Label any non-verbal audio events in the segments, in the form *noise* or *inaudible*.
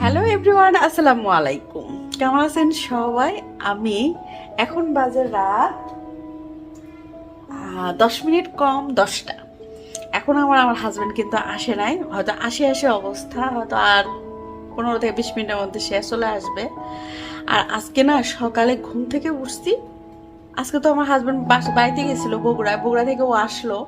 Hello everyone আসসালামু আলাইকুম কেমন আছেন সবাই? আমি এখন বাজে রাত দশ মিনিট কম, দশটা। এখন আমার আমার হাজব্যান্ড কিন্তু আসে নাই। হয়তো আসে আসে অবস্থা, হয়তো আর পনেরো থেকে বিশ মিনিটের মধ্যে সে চলে আসবে। আর আজকে না সকালে ঘুম থেকে উঠছি আজকে তো আমার হাজব্যান্ড বাড়িতে গেছিল বগুড়ায়। বগুড়া থেকে ও আসলো।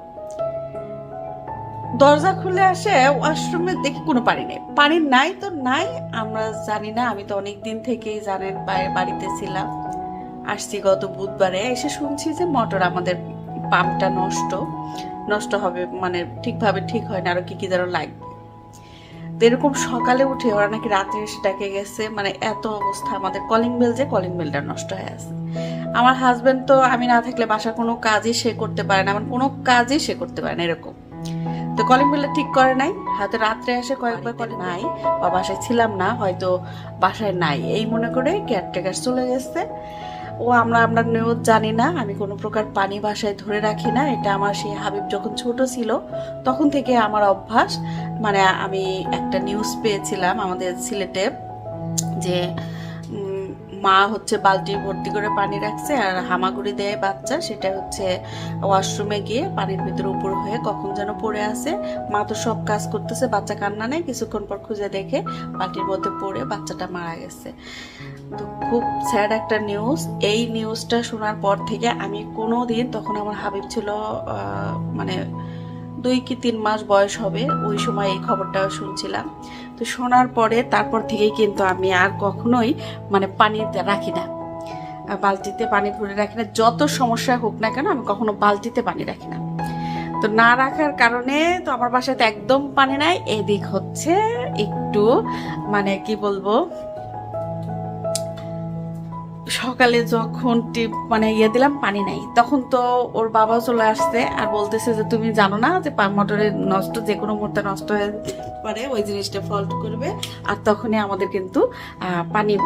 দরজা খুলে আসে ওয়াশরুমে দেখি কোনো পানি নেই। পানি নাই তো নাই, আমরা জানি না। আমি তো অনেক দিন থেকেই জানেন বাড়িতে ছিলাম। আসছি গত বুধবারে। এসে শুনছি যে মোটর আমাদের পাম্পটা নষ্ট। নষ্ট হবে মানে ঠিকভাবে ঠিক হয় না। আরও কি কি যেন লাগবে। এরকম সকালে উঠে ওরা নাকি রাত্রে এসে ডেকে গেছে। মানে এত অবস্থা আমাদের কলিং বেল যে কলিং বেলটা নষ্ট হয়ে আছে। আমার হাজবেন্ড তো আমি না থাকলে বাসার কোনো কাজই সে করতে পারে না আমার কোনো কাজই সে করতে পারে না এরকম। তো কলিং বেলটা ঠিক করে নাই হয়তো রাত্রে এসে কয়েকবার করে নাই বা বাসায় ছিলাম না হয়তো বাসায় নাই। এই মনে করে কেয়ারটেকার চলে গেছে। ও আমরা আপনার নিয়ত জানি না, আমি কোনো প্রকার পানি বাসায় ধরে রাখি না, এটা আমার সেই হাবিব যখন ছোট ছিল, তখন থেকে আমার অভ্যাস। মানে আমি একটা নিউজ পেয়েছিলাম আমাদের সিলেটে যে মা হচ্ছে বালতি ভর্তি করে পানি রাখছে আর হামাগুড়ি দেয় বাচ্চা, সেটা হচ্ছে ওয়াশরুমে গিয়ে পানির ভিতরে উপর হয়ে কখন যেন পড়ে আছে। মা তো সব কাজ করতেছে, বাচ্চা কান্না নেই, কিছুক্ষণ পর খুঁজে দেখে বালতির মধ্যে পড়ে বাচ্চাটা মারা গেছে। তো খুব স্যাড একটা নিউজ এই নিউজটা শোনার পর থেকে আমি কোনো দিন তখন আমার হাবিব ছিল মানে দুই কি তিন মাস বয়স হবে, ওই সময় এই খবরটা শুনছিলাম। তো শোনার পরে তারপর থেকেই কিন্তু আমি আর কখনোই মানে পানিতে রাখি না। বালতিতে পানি ভরে রাখি না। যত সমস্যা হোক না কেন আমি কখনো বালতিতে পানি রাখি না। তো না রাখার কারণে তো আমার বাসায় তো একদম পানি নাই। এদিক হচ্ছে একটু মানে কি বলব সকালে যখন টিপ মানে ইয়ে দিলাম, পানি নাই। তখন তো ওর বাবা চলে আসছে আর বলতেছে যে, তুমি জানো না যে পা- মোটরের নষ্ট, যে কোনো মুহূর্তে নষ্ট হয়ে পারে ওই জিনিসটা ফল্ট করবে। আর তখনই আমাদের কিন্তু পানি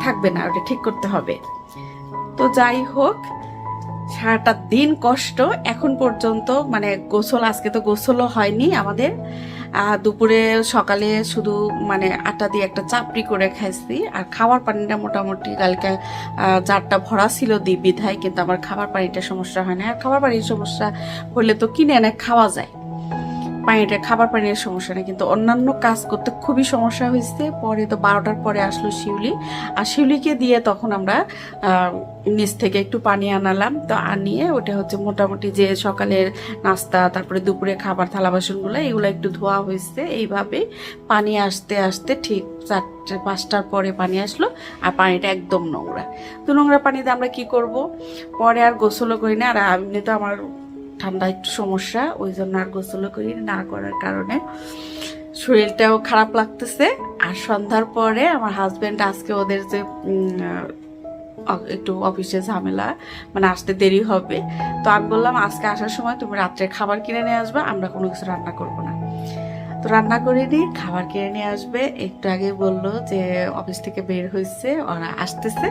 থাকবে না, ওটা ঠিক করতে হবে। তো যাই হোক, সারাটা দিন কষ্ট। এখন পর্যন্ত মানে গোসল, আজকে তো গোসলও হয়নি আমাদের। দুপুরে সকালে শুধু মানে আটা দিয়ে একটা চাপড়ি করে খাইছি। আর খাওয়ার পানিটা মোটামুটি কালকে চারটা ভরা ছিল দিই বিধায়, কিন্তু আমার খাবার পানিটা সমস্যা হয় না। আর খাবার পানির সমস্যা হলে তো কিনে এনে খাওয়া যায়। পানিটা, খাবার পানির সমস্যা নেই, কিন্তু অন্যান্য কাজ করতে খুবই সমস্যা হয়েছে। পরে তো বারোটার পরে আসলো শিউলি। আর শিউলিকে দিয়ে তখন আমরা নিচ থেকে একটু পানি আনালাম। তো আনিয়ে ওটা হচ্ছে মোটামুটি যে সকালের নাস্তা, তারপরে দুপুরে খাবার, থালা বাসনগুলো, এগুলো একটু ধোয়া হয়েছে। এইভাবে পানি আসতে আসতে ঠিক চারটে, পাঁচটার পরে পানি আসলো আর পানিটা একদম নোংরা। তো নোংরা পানিতে আমরা কি করব? পরে আর গোসলও করি না। আর এমনি তো আমার ঠান্ডা একটু সমস্যা, ওই জন্য আর গোসল করি না করার কারণে। শরীরটাও খারাপ লাগতেছে। আর সন্ধ্যার পরে আমার হাজব্যান্ড আজকে ওদের যে একটু অফিসে ঝামেলা মানে আসতে দেরি হবে। তো আমি বললাম, আজকে আসার সময় তুমি রাত্রে খাবার কিনে নিয়ে আসবা, আমরা কোনো কিছু রান্না করব না। তো রান্না করে করিনি খাবার কিনে নিয়ে আসবে। একটু আগে বলল যে অফিস থেকে বের হয়েছে ওরা আসতেছে।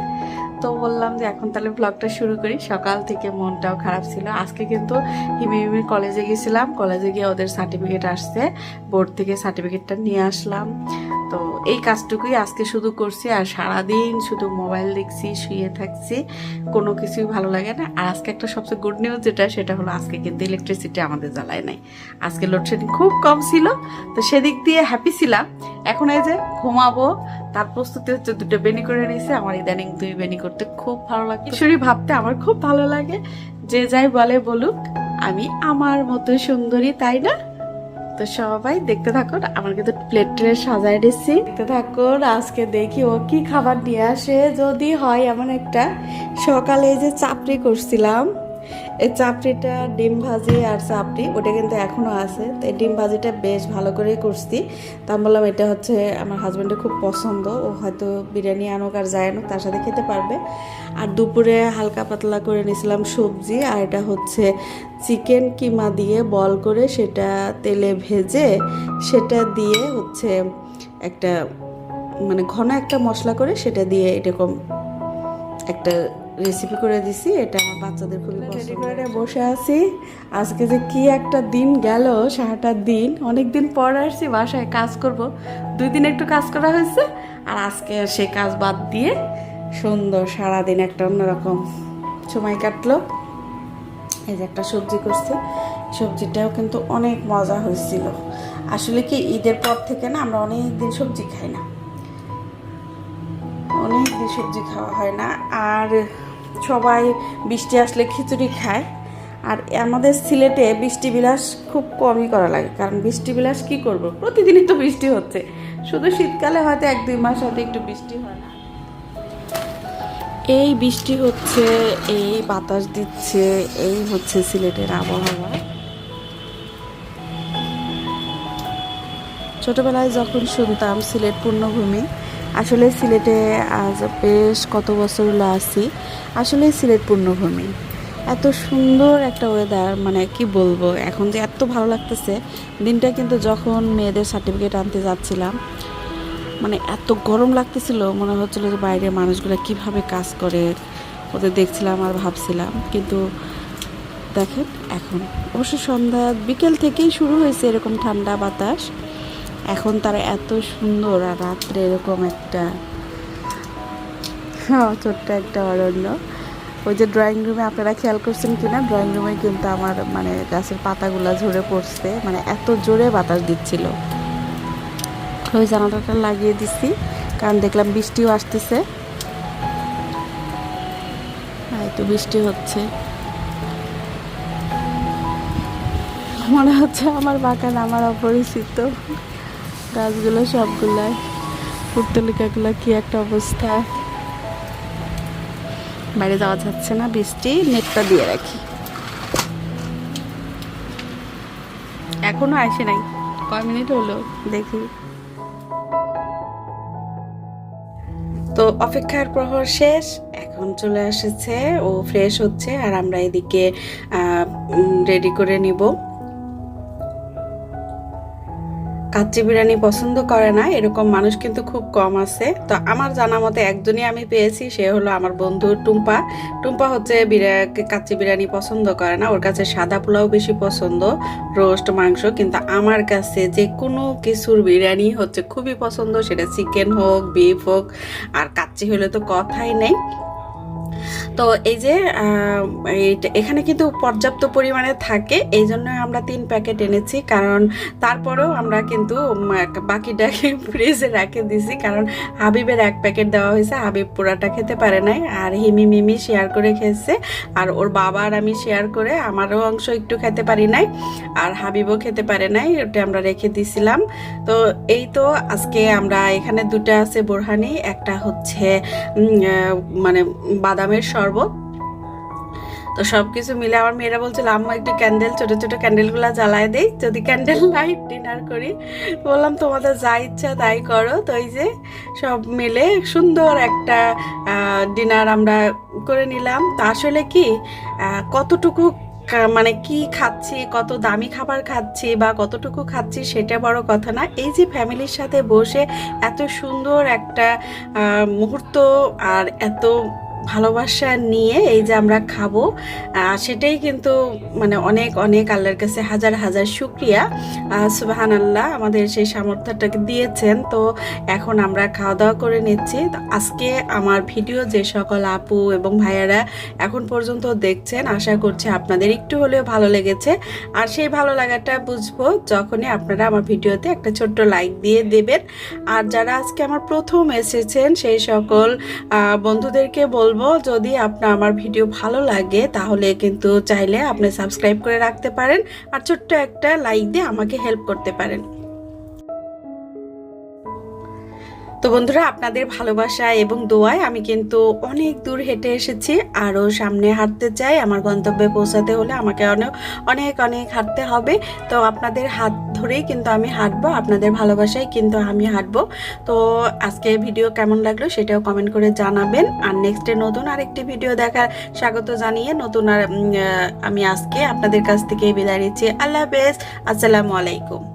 তো বললাম যে এখন তাহলে ব্লগটা শুরু করি। সকাল থেকে মনটাও খারাপ ছিল। আজকে কিন্তু হিমি হিমি কলেজে গেছিলাম। কলেজে গিয়ে ওদের সার্টিফিকেট আসছে। বোর্ড থেকে সার্টিফিকেটটা নিয়ে আসলাম। তো এই কাজটুকুই আজকে শুধু করছি, আর সারাদিন শুধু মোবাইল দেখছি, শুয়ে থাকছি, কোনো কিছুই ভালো লাগে না। আর আজকে একটা সবচেয়ে গুড নিউজ যেটা, সেটা হলো আজকে কিন্তু ইলেকট্রিসিটি আমাদের জ্বালায় নাই। আজকে লোডশেডিং খুব কম ছিল, তো সেদিক দিয়ে হ্যাপি ছিলাম। এখন এই যে ঘুমাবো, তার প্রস্তুতি হচ্ছে দুটো বেনি করে নিয়েছে। আমার ইদানিং দুই বেনি করতে খুব ভালো লাগে কিশোরী ভাবতে আমার খুব ভালো লাগে। যে যাই বলে বলুক, আমি আমার মতো সুন্দরী, তাই না? তো সবাই দেখতে থাকুন, আমার কিন্তু প্লেট ট্রে সাজাই দিচ্ছি। দেখতে থাকুন, আজকে দেখি ও কি খাবার নিয়ে আসে। যদি হয় এমন একটা, সকালে যে চাপড়ি করছিলাম এই চাপড়িটা ডিম ভাজি আর চাপড়ি, ওটা কিন্তু এখনও আছে। তো এই ডিম ভাজিটা বেশ ভালো করে করছি। তা আমি বললাম, এটা হচ্ছে আমার হাজব্যান্ডের খুব পছন্দ। ও হয়তো বিরিয়ানি আনুক আর যায় আনুক, তার সাথে খেতে পারবে। আর দুপুরে হালকা পাতলা করে নিয়েছিলাম সবজি, আর এটা হচ্ছে চিকেন কিমা দিয়ে বল করে সেটা তেলে ভেজে সেটা দিয়ে হচ্ছে একটা মানে ঘন একটা মশলা করে সেটা দিয়ে এরকম একটা রেসিপি করে দিছি এটা আমার বাচ্চাদের খুবই পছন্দ করে বসে আছি। আজকে যে কি একটা দিন গেল সারাটা দিন। অনেক দিন পর আসছি বাসায় কাজ করব। দুই দিন একটু কাজ করা হয়েছে আর আজকে সেই কাজ বাদ দিয়ে সুন্দর সারাদিন একটা অন্যরকম সময় কাটলো। এই যে একটা সবজি করছে সবজিটাও কিন্তু অনেক মজা হয়েছিল। আসলে কি ঈদের পর থেকে না আমরা অনেক দিন সবজি খাই না। অনেক দিন সবজি খাওয়া হয় না আর সবাই বৃষ্টি আসলে খিচুড়ি খায়। আর আমাদের সিলেটে বৃষ্টি বিলাস খুব কমই করা লাগে, কারণ বৃষ্টি বিলাস কি করব? প্রতিদিনই তো বৃষ্টি হচ্ছে। শুধু শীতকালে হয়তো এক দুই মাস হয়তো একটু বৃষ্টি হয় না। এই বৃষ্টি হচ্ছে, এই বাতাস দিচ্ছে, এই হচ্ছে সিলেটের আবহাওয়া। ছোটবেলায় যখন শুনতাম সিলেট পূর্ণভূমি আসলে সিলেটে আজ বেশ কত বছর হলো আছি আসলে সিলেট পূর্ণভূমি। এত সুন্দর একটা ওয়েদার মানে কি বলব, এখন যে এত ভালো লাগতেছে, দিনটা কিন্তু যখন মেয়েদের সার্টিফিকেট আনতে যাচ্ছিলাম মানে এত গরম লাগতেছিল, মনে হচ্ছিল যে বাইরের মানুষগুলো কীভাবে কাজ করে, ওদের দেখছিলাম আর ভাবছিলাম, কিন্তু দেখেন এখন, অবশ্য সন্ধ্যা বিকেল থেকেই শুরু হয়েছে এরকম ঠান্ডা বাতাস। এখন তারা এত সুন্দর আর রাত্রে এরকম একটা হ্যাঁ, ছোট্ট একটা অরণ্য। ওই যে ড্রয়িং রুমে আপনারা খেয়াল করছেন কিনা? ড্রয়িং রুমে কিন্তু আমার মানে গাছের পাতাগুলো ঝরে পড়ছে। মানে এত জোরে বাতাস দিচ্ছিল। ওই জানালাটা লাগিয়ে দিছি কারণ দেখলাম বৃষ্টিও আসতেছে। তো বৃষ্টি হচ্ছে। মনে হচ্ছে আমার বাগান আমার অপরিচিত। গাছগুলো সবগুলাই। পুর্তলিকাগুলো কি একটা অবস্থা? বাইরে যাওয়া যাচ্ছে না, বৃষ্টি, নেটটা দিয়ে রাখি। এখনও আসে নাই। কয় মিনিট হলো? দেখি। তো অপেক্ষার প্রহর শেষ, এখন চলে এসেছে, ও ফ্রেশ হচ্ছে, আর আমরা এদিকে রেডি করে নিব। কাচ্চি বিরিয়ানি পছন্দ করে না, এরকম মানুষ কিন্তু খুব কম আছে। তো আমার জানা মতে একজনই আমি পেয়েছি, সে হলো আমার বন্ধু টুম্পা। টুম্পা হচ্ছে কাচ্চি বিরিয়ানি পছন্দ করে না, ওর কাছে সাদা পোলাও বেশি পছন্দ, রোস্ট, মাংস, কিন্তু আমার কাছে যে কোনো কিছুর বিরিয়ানি হচ্ছে খুবই পছন্দ, সেটা চিকেন হোক, বিফ হোক, আর কাচ্চি হলে তো কথাই নেই। তো এই যে এখানে কিন্তু পর্যাপ্ত পরিমাণে থাকে এই জন্য আমরা তিন প্যাকেট এনেছি, কারণ তারপরেও আমরা কিন্তু বাকিটাকে *laughs* ফ্রিজে রেখে দিছি, কারণ হাবিবের এক প্যাকেট দেওয়া হয়েছে, হাবিব পুরাটা খেতে পারে নাই, আর হিমি মিমি শেয়ার করে খেয়েছে, আর ওর বাবা আর আমি শেয়ার করে আমারও অংশ একটু খেতে পারি নাই, আর হাবিবও খেতে পারে নাই, ওটা আমরা রেখে দিছিলাম। তো এই তো আজকে আমরা এখানে দুটো আছে বোরহানি, একটা হচ্ছে মানে বাদামের শরবত তো সব কিছু মিলে আমার মেয়েরা বলছিল আম্মা, একটু ক্যান্ডেল ছোট ছোট ক্যান্ডেলগুলো জ্বালায় দেই। যদি ক্যান্ডেল লাইট ডিনার করি। বললাম, তোমাদের যা ইচ্ছা তাই করো। তো এই যে সব মিলে সুন্দর একটা ডিনার আমরা করে নিলাম। তা আসলে কি কতটুকু মানে কি খাচ্ছি, কত দামি খাবার খাচ্ছি বা কতটুকু খাচ্ছি সেটা বড় কথা না। এই যে ফ্যামিলির সাথে বসে এত সুন্দর একটা মুহূর্ত আর এত ভালোবাসা নিয়ে এই যে আমরা খাব সেটাই কিন্তু মানে অনেক অনেক আল্লাহর কাছে হাজার হাজার শুক্রিয়া। সুবাহান আল্লাহ আমাদের সেই সামর্থ্যটাকে দিয়েছেন। তো এখন আমরা খাওয়া দাওয়া করে নিচ্ছি। আজকে আমার ভিডিও যে সকল আপু এবং ভাইয়ারা এখন পর্যন্ত দেখছেন, আশা করছি আপনাদের একটু হলেও ভালো লেগেছে। আর সেই ভালো লাগাটা বুঝব যখনই আপনারা আমার ভিডিওতে একটা ছোট্ট লাইক দিয়ে দেবেন। আর যারা আজকে আমার প্রথম এসেছেন, সেই সকল বন্ধুদেরকে বলব বলব, যদি আপনার আমার ভিডিও ভালো লাগে, তাহলে কিন্তু চাইলে আপনি সাবস্ক্রাইব করে রাখতে পারেন আর ছোট্ট একটা লাইক দিয়ে আমাকে হেল্প করতে পারেন। তো বন্ধুরা, আপনাদের ভালোবাসা এবং দোয়ায় আমি কিন্তু অনেক দূর হেঁটে এসেছি, আরও সামনে হাঁটতে চাই, আমার গন্তব্যে পৌঁছাতে হলে আমাকে অনেক অনেক অনেক হাঁটতে হবে। তো আপনাদের হাত ধরেই কিন্তু আমি হাঁটবো, আপনাদের ভালোবাসায় কিন্তু আমি হাঁটবো। তো আজকে ভিডিও কেমন লাগল সেটাও কমেন্ট করে জানাবেন। আর নেক্সটে নতুন আরেকটি ভিডিও দেখার স্বাগত জানিয়ে নতুন আর আমি আজকে আপনাদের কাছ থেকে বিদায় নিচ্ছি। আল্লাহ হাফেজ, আসসালামু আলাইকুম।